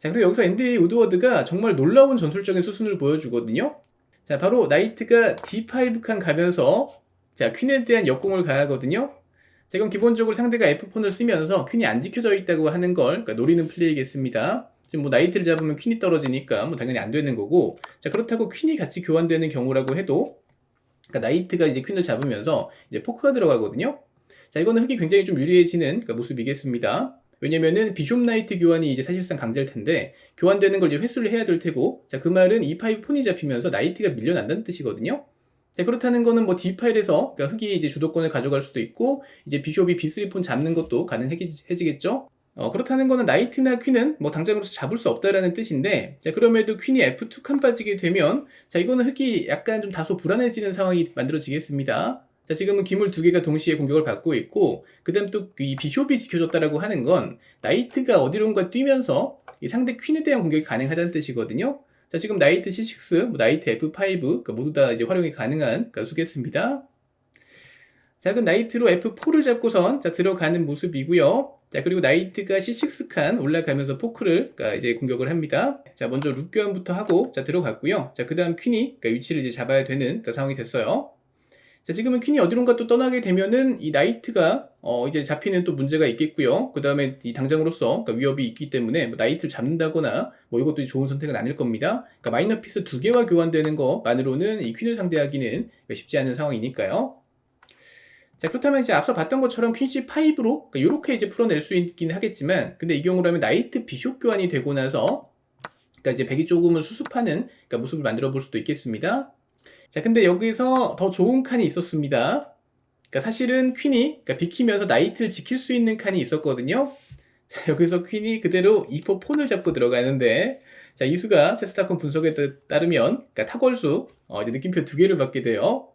자, 그리고 여기서 앤디 우드워드가 정말 놀라운 전술적인 수순을 보여주거든요. 자, 바로 나이트가 D5 칸 가면서 자, 퀸에 대한 역공을 가하거든요. 자, 이건 기본적으로 상대가 F폰을 쓰면서 퀸이 안 지켜져 있다고 하는 걸 그러니까 노리는 플레이겠습니다. 지금 뭐 나이트를 잡으면 퀸이 떨어지니까 뭐 당연히 안 되는 거고 자, 그렇다고 퀸이 같이 교환되는 경우라고 해도 그러니까 나이트가 이제 퀸을 잡으면서 이제 포크가 들어가거든요. 자, 이거는 흑이 굉장히 좀 유리해지는 그러니까 모습이겠습니다. 왜냐면은 비숍 나이트 교환이 이제 사실상 강제일 텐데 교환되는 걸 이제 회수를 해야 될 테고 자 그 말은 E5 폰이 잡히면서 나이트가 밀려난다는 뜻이거든요. 자 그렇다는 거는 뭐 D8에서 그러니까 흑이 이제 주도권을 가져갈 수도 있고 이제 비숍이 B3 폰 잡는 것도 가능해지겠죠. 어, 그렇다는 거는 나이트나 퀸은 뭐 당장으로서 잡을 수 없다라는 뜻인데 자 그럼에도 퀸이 F2 칸 빠지게 되면 자 이거는 흑이 약간 좀 다소 불안해지는 상황이 만들어지겠습니다. 자, 지금은 기물 두 개가 동시에 공격을 받고 있고, 그 다음 또 이 비숍이 지켜졌다라고 하는 건, 나이트가 어디론가 뛰면서 이 상대 퀸에 대한 공격이 가능하다는 뜻이거든요. 자, 지금 나이트 C6, 뭐 나이트 F5, 그러니까 모두 다 이제 활용이 가능한 그러니까 수겠습니다. 자, 그 나이트로 F4를 잡고선 자, 들어가는 모습이고요. 자, 그리고 나이트가 C6 칸 올라가면서 포크를 그러니까 이제 공격을 합니다. 자, 먼저 룩 교환부터 하고 자, 들어갔고요. 자, 그다음 퀸이 그러니까 위치를 이제 잡아야 되는 그 상황이 됐어요. 자, 지금은 퀸이 어디론가 또 떠나게 되면은 이 나이트가 어 이제 잡히는 또 문제가 있겠고요. 그 다음에 이 당장으로서 그러니까 위협이 있기 때문에 뭐 나이트를 잡는다거나 뭐 이것도 좋은 선택은 아닐 겁니다. 그러니까 마이너 피스 두 개와 교환되는 것만으로는 이 퀸을 상대하기는 쉽지 않은 상황이니까요. 자 그렇다면 이제 앞서 봤던 것처럼 퀸 C5로 그러니까 이렇게 이제 풀어낼 수 있긴 하겠지만 근데 이 경우라면 나이트 비숍 교환이 되고 나서 그러니까 이제 백이 조금은 수습하는 그러니까 모습을 만들어 볼 수도 있겠습니다. 자, 근데 여기서 더 좋은 칸이 있었습니다. 그러니까 사실은 퀸이 그러니까 비키면서 나이트를 지킬 수 있는 칸이 있었거든요. 자, 여기서 퀸이 그대로 2포 폰을 잡고 들어가는데 자, 이수가 체스타콘 분석에 따- 따르면 그러니까 타걸수 어, 이제 느낌표 두 개를 받게 돼요.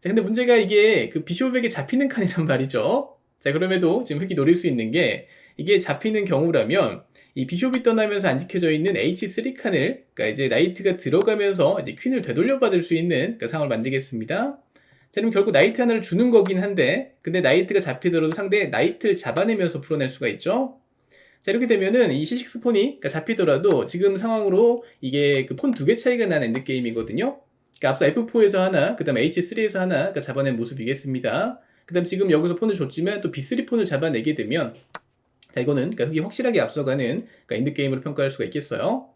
자, 근데 문제가 이게 그 비숍에게 잡히는 칸이란 말이죠. 자, 그럼에도 지금 흑이 노릴 수 있는 게 이게 잡히는 경우라면 이 비숍이 떠나면서 안 지켜져 있는 H3 칸을 그러니까 이제 나이트가 들어가면서 이제 퀸을 되돌려 받을 수 있는 그 상황을 만들겠습니다. 자, 그럼 결국 나이트 하나를 주는 거긴 한데 근데 나이트가 잡히더라도 상대 나이트를 잡아내면서 풀어낼 수가 있죠. 자, 이렇게 되면은 이 C6 폰이 그러니까 잡히더라도 지금 상황으로 이게 그 폰 두 개 차이가 나는 엔드게임이거든요. 그러니까 앞서 F4에서 하나, 그 다음 H3에서 하나 그러니까 잡아낸 모습이겠습니다. 그 다음 지금 여기서 폰을 줬지만 또 B3 폰을 잡아내게 되면 자, 이거는 그러니까 흑이 확실하게 앞서가는 그러니까 엔드게임으로 평가할 수가 있겠어요.